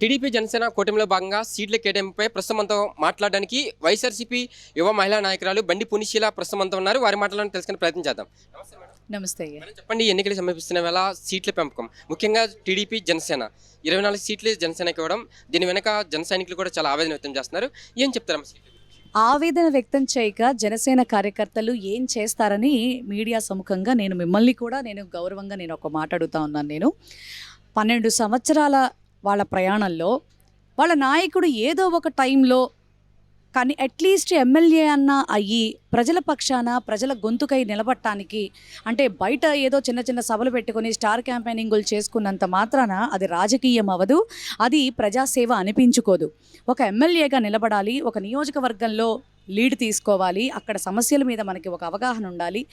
TDP Janasena కూటమిలో భాగంగా సీట్ల కేటాయింపుపై ప్రస్తుతం మనతో మాట్లాడడానికి వైఎస్ఆర్సీపీ యువ మహిళా నాయకురాలు బండి పునిశీల ప్రస్తుతం మనతో ఉన్నారు. వారి మాటలను తెలుసుకునే ప్రయత్నం చేద్దాం. నమస్తే చెప్పండి ఎన్నికలు సమీపిస్తున్న వేళ సీట్ల పెంపకం ముఖ్యంగా టీడీపీ జనసేన ఇరవై నాలుగు సీట్లు జనసేనకి ఇవ్వడం దీని వెనక జన సైనికులు కూడా చాలా ఆవేదన వ్యక్తం చేస్తున్నారు. ఏం గురించి? ఆవేదన వ్యక్తం చేయక జనసేన కార్యకర్తలు ఏం చేస్తారని మీడియా సముఖంగా నేను మిమ్మల్ని కూడా నేను గౌరవంగా నేను ఒక మాట అడుగుతా ఉన్నాను నేను. పన్నెండు సంవత్సరాల వాళ్ళ ప్రయాణంలో వాళ్ళ నాయకుడు ఏదో ఒక టైంలో కానీ అట్లీస్ట్ ఎమ్మెల్యే అన్న అయ్యి ప్రజల పక్షాన ప్రజల గొంతుకై నిలబడటానికి అంటే బయట ఏదో చిన్న చిన్న సభలు పెట్టుకొని స్టార్ క్యాంపెయినింగులు చేసుకున్నంత మాత్రాన అది రాజకీయం అవ్వదు అది ప్రజాసేవ అనిపించుకోదు. ఒక ఎమ్మెల్యేగా నిలబడాలి ఒక నియోజకవర్గంలో లీడ్ తీసుకోవాలి. అక్కడ సమస్యల మీద మనకి ఒక అవగాహన ఉండాలి.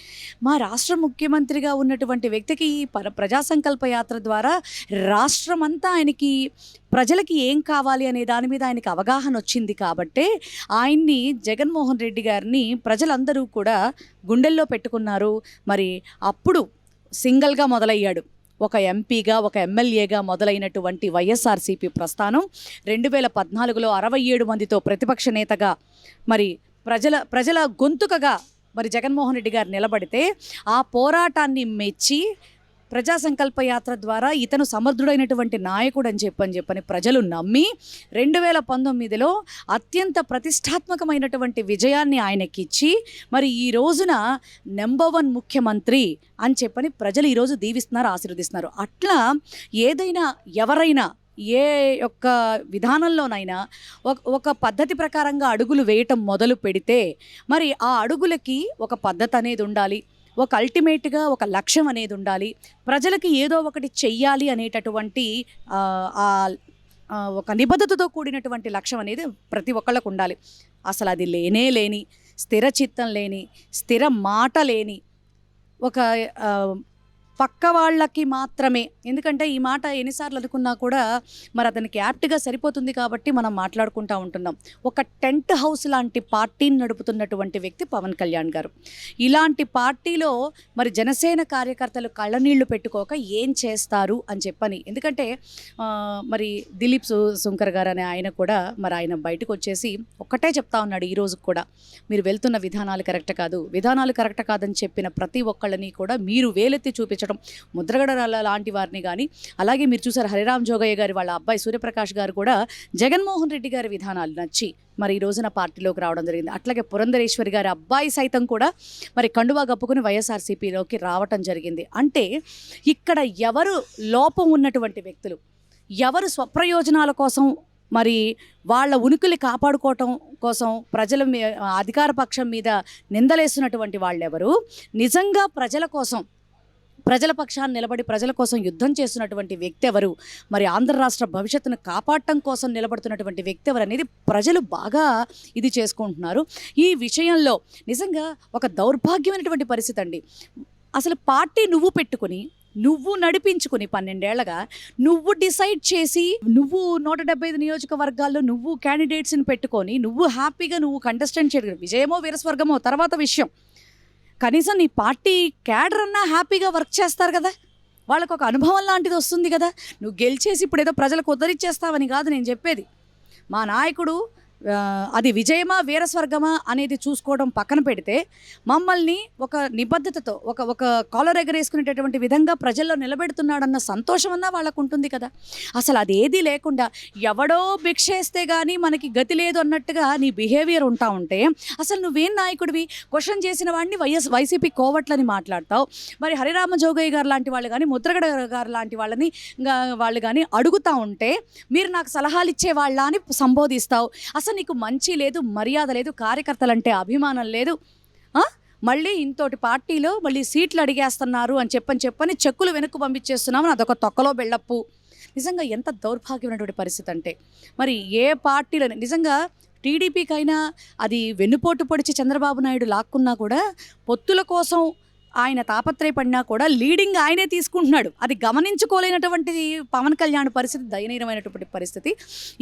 మా రాష్ట్ర ముఖ్యమంత్రిగా ఉన్నటువంటి వ్యక్తికి ఈ పర ప్రజా సంకల్ప యాత్ర ద్వారా రాష్ట్రం అంతా ఆయనకి ప్రజలకి ఏం కావాలి అనే దాని మీద ఆయనకి అవగాహన వచ్చింది కాబట్టే ఆయన్ని జగన్మోహన్ రెడ్డి గారిని ప్రజలందరూ కూడా గుండెల్లో పెట్టుకున్నారు. మరి అప్పుడు సింగిల్గా మొదలయ్యాడు. ఒక ఎంపీగా ఒక ఎమ్మెల్యేగా మొదలైనటువంటి వైఎస్ఆర్సీపీ ప్రస్థానం. రెండు వేల పద్నాలుగులో అరవై ఏడు మందితో ప్రతిపక్ష నేతగా మరి ప్రజల ప్రజల గొంతుకగా మరి జగన్మోహన్ రెడ్డి గారు నిలబడితే ఆ పోరాటాన్ని మెచ్చి ప్రజా సంకల్ప యాత్ర ద్వారా ఇతను సమర్థుడైనటువంటి నాయకుడు అని చెప్పని చెప్పని ప్రజలు నమ్మి రెండు వేల పంతొమ్మిదిలో అత్యంత ప్రతిష్టాత్మకమైనటువంటి విజయాన్ని ఆయనకిచ్చి మరి ఈ రోజున నెంబర్ వన్ ముఖ్యమంత్రి అని చెప్పని ప్రజలు ఈరోజు దీవిస్తున్నారు ఆశీర్వదిస్తున్నారు. అట్లా ఏదైనా ఎవరైనా ఏ యొక్క విధానంలోనైనా ఒక ఒక పద్ధతి ప్రకారంగా అడుగులు వేయటం మొదలు పెడితే మరి ఆ అడుగులకి ఒక పద్ధతి అనేది ఉండాలి. ఒక అల్టిమేట్గా ఒక లక్ష్యం అనేది ఉండాలి. ప్రజలకి ఏదో ఒకటి చెయ్యాలి అనేటటువంటి ఆ, ఒక నిబద్ధతతో కూడినటువంటి లక్ష్యం అనేది ప్రతి ఒక్కళ్ళకు ఉండాలి. అసలు అది లేనే లేని స్థిర చిత్తం లేని స్థిర మాట లేని ఒక పక్క వాళ్ళకి మాత్రమే. ఎందుకంటే ఈ మాట ఎన్నిసార్లు అనుకున్నా కూడా మరి అతనికి యాప్ట్గా సరిపోతుంది కాబట్టి మనం మాట్లాడుకుంటూ ఉంటున్నాం. ఒక టెంట్ హౌస్ లాంటి పార్టీని నడుపుతున్నటువంటి వ్యక్తి పవన్ కళ్యాణ్ గారు. ఇలాంటి పార్టీలో మరి జనసేన కార్యకర్తలు కళ్ళనీళ్ళు పెట్టుకోక ఏం చేస్తారు అని చెప్పని. ఎందుకంటే మరి దిలీప్ సు శంకర్ గారు అనే ఆయన కూడా మరి ఆయన బయటకు వచ్చేసి ఒక్కటే చెప్తా ఉన్నాడు ఈ రోజు కూడా. మీరు వెళ్తున్న విధానాలు కరెక్ట్ కాదు. విధానాలు కరెక్ట్ కాదని చెప్పిన ప్రతి ఒక్కళ్ళని కూడా మీరు వేలెత్తి చూపించడం ముద్రగడ లాంటి వారిని కానీ అలాగే మీరు చూసారు హరిరామ్ జోగయ్య గారి వాళ్ళ అబ్బాయి సూర్యప్రకాష్ గారు కూడా జగన్మోహన్ రెడ్డి గారి విధానాలు నచ్చి మరి ఈ రోజున పార్టీలోకి రావడం జరిగింది. అట్లాగే పురంధరేశ్వరి గారి అబ్బాయి సైతం కూడా మరి కండువా కప్పుకుని వైఎస్ఆర్సీపీలోకి రావటం జరిగింది. అంటే ఇక్కడ ఎవరు లోపం ఉన్నటువంటి వ్యక్తులు ఎవరు స్వప్రయోజనాల కోసం మరి వాళ్ళ ఉనికిని కాపాడుకోవటం కోసం ప్రజల మీ అధికార పక్షం మీద నిందలేస్తున్నటువంటి వాళ్ళెవరు? నిజంగా ప్రజల కోసం ప్రజల పక్షాన్ని నిలబడి ప్రజల కోసం యుద్ధం చేస్తున్నటువంటి వ్యక్తి ఎవరు మరి ఆంధ్ర రాష్ట్ర భవిష్యత్తును కాపాడటం కోసం నిలబడుతున్నటువంటి వ్యక్తి ఎవరు అనేది ప్రజలు బాగా ఇది చేసుకుంటున్నారు. ఈ విషయంలో నిజంగా ఒక దౌర్భాగ్యమైనటువంటి పరిస్థితి అండి. అసలు పార్టీ నువ్వు పెట్టుకుని నువ్వు నడిపించుకుని పన్నెండేళ్ళగా నువ్వు డిసైడ్ చేసి నువ్వు నూట డెబ్బై ఐదు నియోజకవర్గాల్లో నువ్వు క్యాండిడేట్స్ని పెట్టుకొని నువ్వు హ్యాపీగా నువ్వు కంటెస్టెంట్ చేయడం. విజయమో వీరస్వర్గమో తర్వాత విషయం. కనీసం నీ పార్టీ క్యాడర్ అన్నా హ్యాపీగా వర్క్ చేస్తారు కదా. వాళ్ళకు ఒక అనుభవం లాంటిది వస్తుంది కదా. నువ్వు గెలిచేసి ఇప్పుడు ఏదో ప్రజలకు ఉద్ధరించేస్తావని కాదు నేను చెప్పేది. మా నాయకుడు అది విజయమా వీరస్వర్గమా అనేది చూసుకోవడం పక్కన పెడితే మమ్మల్ని ఒక నిబద్ధతతో ఒక ఒక కాలర్ ఎగరేసుకునేటటువంటి విధంగా ప్రజల్లో నిలబెడుతున్నాడన్న సంతోషం అన్నా వాళ్ళకు ఉంటుంది కదా. అసలు అది ఏదీ లేకుండా ఎవడో భిక్షేస్తే కానీ మనకి గతి లేదు అన్నట్టుగా నీ బిహేవియర్ ఉంటా ఉంటే అసలు నువ్వేం నాయకుడివి? క్వశ్చన్ చేసిన వాడిని వైఎస్ వైసీపీ కోవట్లని మాట్లాడతావు. మరి హరిరామ జోగయ్య గారు లాంటి వాళ్ళు కానీ ముద్రగడ గారు లాంటి వాళ్ళని వాళ్ళు కానీ అడుగుతా ఉంటే మీరు నాకు సలహాలు ఇచ్చే వాళ్ళని సంబోధిస్తావు. అసలు నీకు మంచి లేదు మర్యాద లేదు కార్యకర్తలంటే అభిమానం లేదు. మళ్ళీ ఇంతోటి పార్టీలో మళ్ళీ సీట్లు అడిగేస్తున్నారు అని చెప్పని చెప్పని చెక్కులు వెనక్కు పంపించేస్తున్నామని అదొక తొక్కలో బెళ్ళప్పు నిజంగా ఎంత దౌర్భాగ్యమైనటువంటి పరిస్థితి అంటే. మరి ఏ పార్టీలో నిజంగా టీడీపీకైనా అది వెన్నుపోటు పొడిచి చంద్రబాబు నాయుడు లాక్కున్నా కూడా పొత్తుల కోసం ఆయన తాపత్రయపడినా కూడా లీడింగ్ ఆయనే తీసుకుంటున్నాడు. అది గమనించుకోలేనటువంటి పవన్ కళ్యాణ్ పరిస్థితి దయనీయమైనటువంటి పరిస్థితి.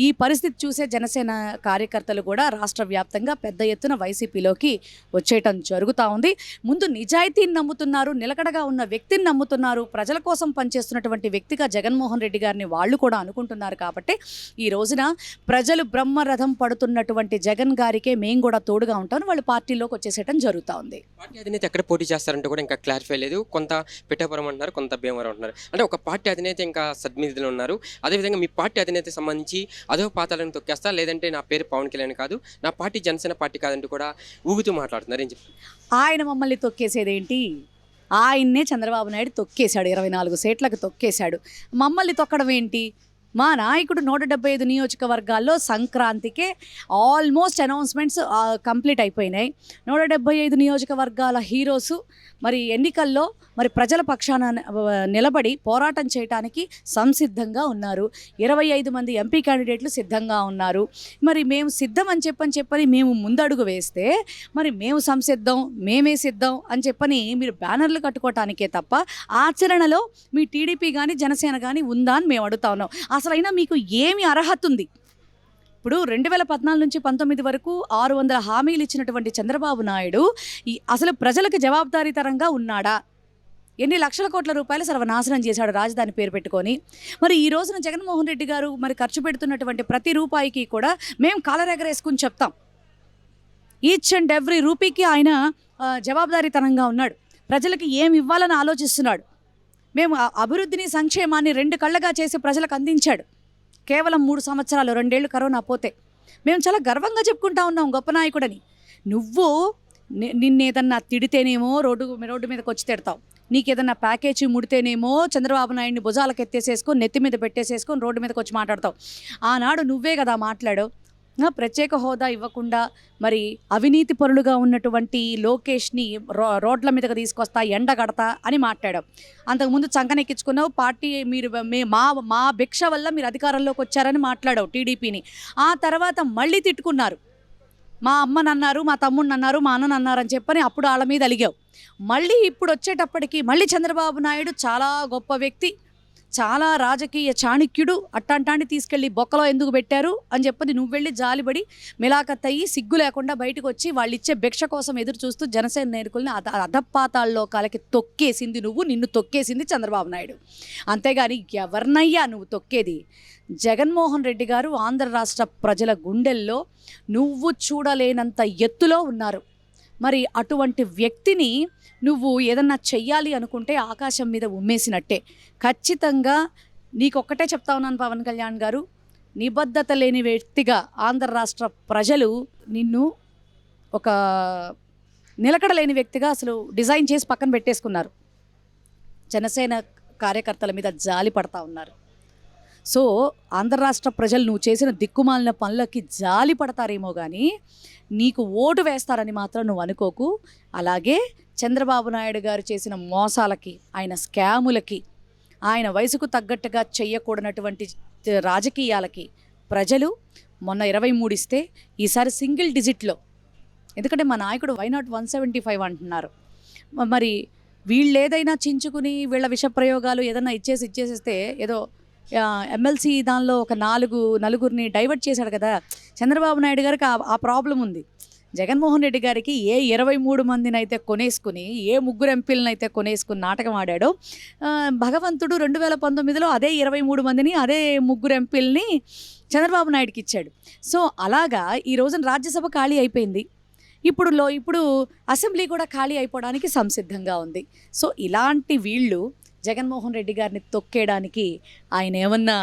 ఈ పరిస్థితి చూసే జనసేన కార్యకర్తలు కూడా రాష్ట్ర వ్యాప్తంగా పెద్ద ఎత్తున వైసీపీలోకి వచ్చేయటం జరుగుతూ ఉంది. ముందు నిజాయితీని నమ్ముతున్నారు నిలకడగా ఉన్న వ్యక్తిని నమ్ముతున్నారు. ప్రజల కోసం పనిచేస్తున్నటువంటి వ్యక్తిగా జగన్మోహన్ రెడ్డి గారిని వాళ్ళు కూడా అనుకుంటున్నారు కాబట్టి ఈ రోజున ప్రజలు బ్రహ్మరథం పడుతున్నటువంటి జగన్ గారికే మేము కూడా తోడుగా ఉంటామని వాళ్ళు పార్టీలోకి వచ్చేసేయటం జరుగుతూ ఉంది. పార్టీ అధినేత ఎక్కడ పోటీ చేస్తారంటే కూడా ఇంకా క్లారిఫై లేదు. కొంత పిఠాపురం అంటున్నారు కొంత భీమవరం అంటున్నారు. అంటే ఒక పార్టీ అధినేత ఇంకా సద్మిధిలో ఉన్నారు. అదేవిధంగా మీ పార్టీ అధినేత సంబంధించి అదో పాతాలను తొక్కేస్తా లేదంటే నా పేరు పవన్ కళ్యాణ్ కాదు నా పార్టీ జనసేన పార్టీ కాదంటూ కూడా ఊగుతూ మాట్లాడుతున్నారు. ఏం చెప్పి ఆయన మమ్మల్ని తొక్కేసేదేంటి? ఆయన్నే చంద్రబాబు నాయుడు తొక్కేశాడు ఇరవై నాలుగు సీట్లకు తొక్కేశాడు. మమ్మల్ని తొక్కడం ఏంటి మా నాయకుడు నూట డెబ్బై ఐదు నియోజకవర్గాల్లో సంక్రాంతికే ఆల్మోస్ట్ అనౌన్స్మెంట్స్ కంప్లీట్ అయిపోయినాయి. నూట డెబ్బై ఐదు నియోజకవర్గాల హీరోసు మరి ఎన్నికల్లో మరి ప్రజల పక్షాన నిలబడి పోరాటం చేయటానికి సంసిద్ధంగా ఉన్నారు. ఇరవై ఐదు మంది ఎంపీ క్యాండిడేట్లు సిద్ధంగా ఉన్నారు. మరి మేము సిద్ధం అని చెప్పని చెప్పని మేము ముందడుగు వేస్తే మరి మేము సంసిద్ధం మేమే సిద్ధం అని చెప్పని మీరు బ్యానర్లు కట్టుకోవటానికే తప్ప ఆచరణలో మీ టీడీపీ కానీ జనసేన కానీ ఉందా అని మేము అడుగుతా ఉన్నాం. అసలైనా మీకు ఏమి అర్హత ఉంది ఇప్పుడు రెండు వేల పద్నాలుగు నుంచి పంతొమ్మిది వరకు ఆరు వందల హామీలు ఇచ్చినటువంటి చంద్రబాబు నాయుడు ఈ అసలు ప్రజలకు జవాబుదారీతరంగా ఉన్నాడా? ఎన్ని లక్షల కోట్ల రూపాయలు సర్వనాశనం చేశాడు రాజధాని పేరు పెట్టుకొని? మరి ఈ రోజున జగన్మోహన్ రెడ్డి గారు మరి ఖర్చు పెడుతున్నటువంటి ప్రతి రూపాయికి కూడా మేము కాలరెగరేసుకుని చెప్తాం. ఈచ్ అండ్ ఎవ్రీ రూపీకి ఆయన జవాబుదారీతనంగా ఉన్నాడు. ప్రజలకి ఏమి ఇవ్వాలని ఆలోచిస్తున్నాడు? మేము ఆ అభివృద్ధిని సంక్షేమాన్ని రెండు కళ్ళగా చేసి ప్రజలకు అందించాడు. కేవలం మూడు సంవత్సరాలు రెండేళ్ళు కరోనా పోతే. మేము చాలా గర్వంగా చెప్పుకుంటా ఉన్నాం గొప్ప నాయకుడని. నువ్వు నిన్నేదన్నా తిడితేనేమో రోడ్డు రోడ్డు మీదకి వచ్చి తిడతావు. నీకేదన్నా ప్యాకేజీ ముడితేనేమో చంద్రబాబు నాయుడిని భుజాలకు ఎత్తేసేసుకొని నెత్తి మీద పెట్టేసేసుకొని రోడ్డు మీదకి వచ్చి మాట్లాడతావు. ఆనాడు నువ్వే కదా మాట్లాడావు. ప్రత్యేక హోదా ఇవ్వకుండా మరి అవినీతి పరులుగా ఉన్నటువంటి లోకేష్ని రో రోడ్ల మీదకి తీసుకొస్తా ఎండ కడతా అని మాట్లాడావు. అంతకుముందు చంకనెక్కించుకున్నావు పార్టీ మీరు మే మా మా భిక్ష వల్ల మీరు అధికారంలోకి వచ్చారని మాట్లాడావు టీడీపీని. ఆ తర్వాత మళ్ళీ తిట్టుకున్నారు. మా అమ్మని అన్నారు మా తమ్ముడిని అన్నారు మా అన్నని అన్నారని చెప్పని అప్పుడు వాళ్ళ మీద అలిగావు. మళ్ళీ ఇప్పుడు వచ్చేటప్పటికి మళ్ళీ చంద్రబాబు నాయుడు చాలా గొప్ప వ్యక్తి. చాలా రాజకీయ చాణక్యుడు అట్టాంటాంటి తీసుకెళ్ళి బొక్కలో ఎందుకు పెట్టారు అని చెప్పని నువ్వు వెళ్ళి జాలిబడి మిలాకత్ అయ్యి సిగ్గు లేకుండా బయటకు వచ్చి వాళ్ళు ఇచ్చే భిక్ష కోసం ఎదురు చూస్తూ జనసేన నేర్కుల్ని అధ అధపాతాల్లో కాలకి తొక్కేసింది నువ్వు నిన్ను తొక్కేసింది చంద్రబాబు నాయుడు. అంతేగాని ఎవరినయ్యా నువ్వు తొక్కేది? జగన్మోహన్ రెడ్డి గారు ఆంధ్ర రాష్ట్ర ప్రజల గుండెల్లో నువ్వు చూడలేనంత ఎత్తులో ఉన్నారు. మరి అటువంటి వ్యక్తిని నువ్వు ఏదన్నా చెయ్యాలి అనుకుంటే ఆకాశం మీద ఉమ్మేసినట్టే. ఖచ్చితంగా నీకొక్కటే చెప్తా ఉన్నాను పవన్ కళ్యాణ్ గారు. నిబద్ధత లేని వ్యక్తిగా ఆంధ్ర రాష్ట్ర ప్రజలు నిన్ను ఒక నిలకడ లేని వ్యక్తిగా అసలు డిజైన్ చేసి పక్కన పెట్టేసుకున్నారు. జనసేన కార్యకర్తల మీద జాలి పడతా ఉన్నారు. సో ఆంధ్ర రాష్ట్ర ప్రజలు నువ్వు చేసిన దిక్కుమాలిన పనులకి జాలి పడతారేమో కానీ నీకు ఓటు వేస్తారని మాత్రం నువ్వు అనుకోకు. అలాగే చంద్రబాబు నాయుడు గారు చేసిన మోసాలకి ఆయన స్కాములకి ఆయన వయసుకు తగ్గట్టుగా చెయ్యకూడనటువంటి రాజకీయాలకి ప్రజలు మొన్న ఇరవై మూడు ఇస్తే ఈసారి సింగిల్ డిజిట్లో ఎందుకంటే మా నాయకుడు why not one seventy five అంటున్నారు. మరి వీళ్ళు ఏదైనా చించుకుని వీళ్ళ విష ప్రయోగాలు ఏదైనా ఇచ్చేసి ఇచ్చేసేస్తే ఏదో ఎమ్మెల్సీ దానిలో ఒక నాలుగు నలుగురిని డైవర్ట్ చేశాడు కదా. చంద్రబాబు నాయుడు గారికి ఆ- ప్రాబ్లం ఉంది. జగన్మోహన్ రెడ్డి గారికి ఏ ఇరవై మూడు మందిని అయితే కొనేసుకుని ఏ ముగ్గురు ఎంపీలను అయితే కొనేసుకుని నాటకం ఆడాడో భగవంతుడు రెండు వేల పంతొమ్మిదిలో అదే ఇరవై మూడు మందిని అదే ముగ్గురు ఎంపీలని చంద్రబాబు నాయుడుకి ఇచ్చాడు. సో అలాగా ఈ రోజున రాజ్యసభ ఖాళీ అయిపోయింది. ఇప్పుడు లో ఇప్పుడు అసెంబ్లీ కూడా ఖాళీ అయిపోవడానికి సంసిద్ధంగా ఉంది. సో ఇలాంటి వీళ్ళు జగన్మోహన్ రెడ్డి గారిని తొక్కేయడానికి ఆయన ఏమన్నా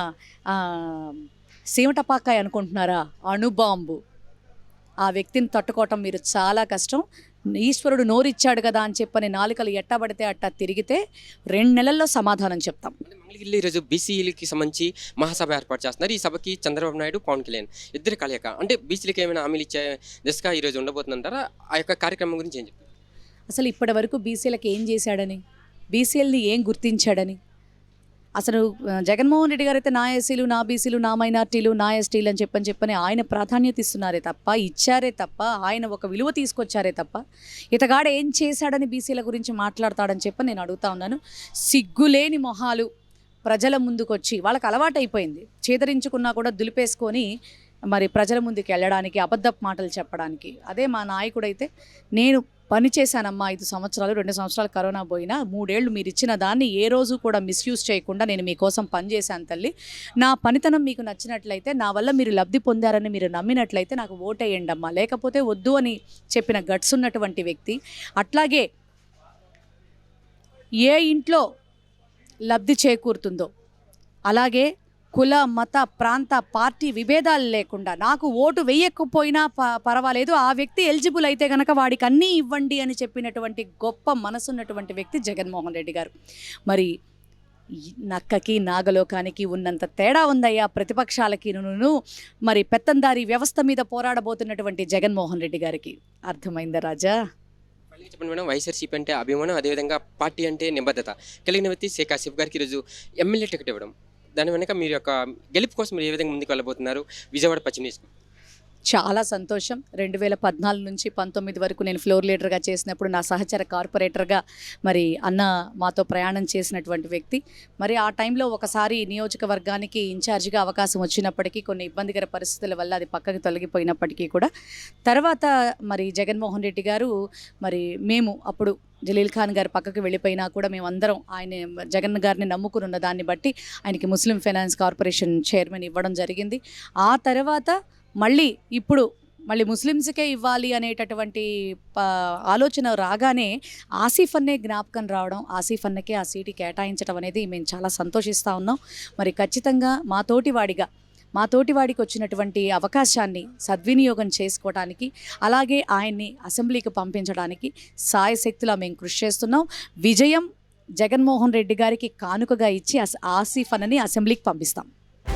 సీమటపాకాయ అనుకుంటున్నారా? అణుబాంబు. ఆ వ్యక్తిని తట్టుకోవటం మీరు చాలా కష్టం. ఈశ్వరుడు నోరిచ్చాడు కదా అని చెప్పని నాలుకలు ఎట్టబడితే అట్టా తిరిగితే రెండు నెలల్లో సమాధానం చెప్తాం. మంగళగిరిలో ఈరోజు బీసీలకి సంబంధించి మహాసభ ఏర్పాటు చేస్తున్నారు. ఈ సభకి చంద్రబాబు నాయుడు పవన్ కళ్యాణ్ ఇద్దరు కలయిక. అంటే బీసీలకి ఏమైనా హామీలు ఇచ్చే దిశగా ఈరోజు ఉండబోతుందంటారా? ఆ యొక్క కార్యక్రమం గురించి ఏం చెప్తారు? అసలు ఇప్పటి వరకు బీసీలకు ఏం చేశాడని? బీసీఎల్ని ఏం గుర్తించాడని? అసలు జగన్మోహన్ రెడ్డి గారు అయితే నా ఎస్సీలు నా బీసీలు నా మైనార్టీలు నా ఎస్టీలు అని చెప్పని చెప్పని ఆయన ప్రాధాన్యత ఇస్తున్నారే తప్ప ఇచ్చారే తప్ప ఆయన ఒక విలువ తీసుకొచ్చారే తప్ప ఇతగాడు ఏం చేశాడని బీసీల గురించి మాట్లాడతాడని చెప్పి నేను అడుగుతా ఉన్నాను. సిగ్గులేని మొహాలు ప్రజల ముందుకొచ్చి వాళ్ళకి అలవాటైపోయింది. చేదరించుకున్నా కూడా దులిపేసుకొని మరి ప్రజల ముందుకు వెళ్ళడానికి అబద్ధపు మాటలు చెప్పడానికి. అదే మా నాయకుడైతే నేను పని చేశానమ్మా ఐదు సంవత్సరాలు రెండు సంవత్సరాలు కరోనా పోయినా మూడేళ్ళు మీరు ఇచ్చిన దాన్ని ఏ రోజు కూడా మిస్యూజ్ చేయకుండా నేను మీకోసం పనిచేశాను తల్లి. నా పనితనం మీకు నచ్చినట్లయితే నా వల్ల మీరు లబ్ధి పొందారని మీరు నమ్మినట్లయితే నాకు ఓటేయండి అమ్మా లేకపోతే వద్దు అని చెప్పిన గట్స్ ఉన్నటువంటి వ్యక్తి అట్లాగే ఏ ఇంట్లో లబ్ధి చేకూరుతుందో అలాగే కుల మత ప్రాంత పార్టీ విభేదాలు లేకుండా నాకు ఓటు వేయకపోయినా ప పర్వాలేదు. ఆ వ్యక్తి ఎలిజిబుల్ అయితే కనుక వాడికి అన్నీ ఇవ్వండి అని చెప్పినటువంటి గొప్ప మనసున్నటువంటి వ్యక్తి జగన్మోహన్ రెడ్డి గారు. మరి నక్కకి నాగలోకానికి ఉన్నంత తేడా ఉందయ్యా ప్రతిపక్షాలకి నువ్వు మరి పెత్తందారి వ్యవస్థ మీద పోరాడబోతున్నటువంటి జగన్మోహన్ రెడ్డి గారికి అర్థమైందా రాజా? మళ్ళీ చెప్పండి మేడం వైఎస్ఆర్సీపీ అంటే అభిమానం అదేవిధంగా పార్టీ అంటే నిబద్ధత. కలిగిన వ్యక్తి షేక్ ఆసిఫ్ గారికి ఈరోజు ఎమ్మెల్యే టికెట్ ఇవ్వడం. దాని వెనక మీరు యొక్క గెలుపు కోసం మీరు ఏ విధంగా ముందుకు వెళ్ళబోతున్నారు? విజయవాడ పశ్చిమ నియోజకవర్గం చాలా సంతోషం. రెండు వేల పద్నాలుగు నుంచి పంతొమ్మిది వరకు నేను ఫ్లోర్ లీడర్గా చేసినప్పుడు నా సహచర కార్పొరేటర్గా మరి అన్న మాతో ప్రయాణం చేసినటువంటి వ్యక్తి. మరి ఆ టైంలో ఒకసారి నియోజకవర్గానికి ఇన్ఛార్జిగా అవకాశం వచ్చినప్పటికీ కొన్ని ఇబ్బందికర పరిస్థితుల వల్ల అది పక్కకి తొలగిపోయినప్పటికీ కూడా. తర్వాత మరి జగన్మోహన్ రెడ్డి గారు మరి మేము అప్పుడు జలీల్ ఖాన్ గారు పక్కకి వెళ్ళిపోయినా కూడా మేమందరం ఆయన జగన్ గారిని నమ్ముకుని ఉన్న దాన్ని బట్టి ఆయనకి ముస్లిం ఫైనాన్స్ కార్పొరేషన్ చైర్మన్ ఇవ్వడం జరిగింది. ఆ తర్వాత మళ్ళీ ఇప్పుడు మళ్ళీ ముస్లిమ్స్కే ఇవ్వాలి అనేటటువంటి ప- ఆలోచన రాగానే ఆసిఫ్ అన్నే జ్ఞాపకం రావడం ఆసిఫ్ అన్నకే ఆ సీటు కేటాయించడం అనేది మేము చాలా సంతోషిస్తూ ఉన్నాం. మరి ఖచ్చితంగా మా తోటివాడిగా మా తోటి వాడికి వచ్చినటువంటి అవకాశాన్ని సద్వినియోగం చేసుకోవడానికి అలాగే ఆయన్ని అసెంబ్లీకి పంపించడానికి సాయశక్తులా మేము కృషి చేస్తున్నాం. విజయం జగన్మోహన్ రెడ్డి గారికి కానుకగా ఇచ్చి అస- ఆసిఫ్ అన్నని అసెంబ్లీకి పంపిస్తాం.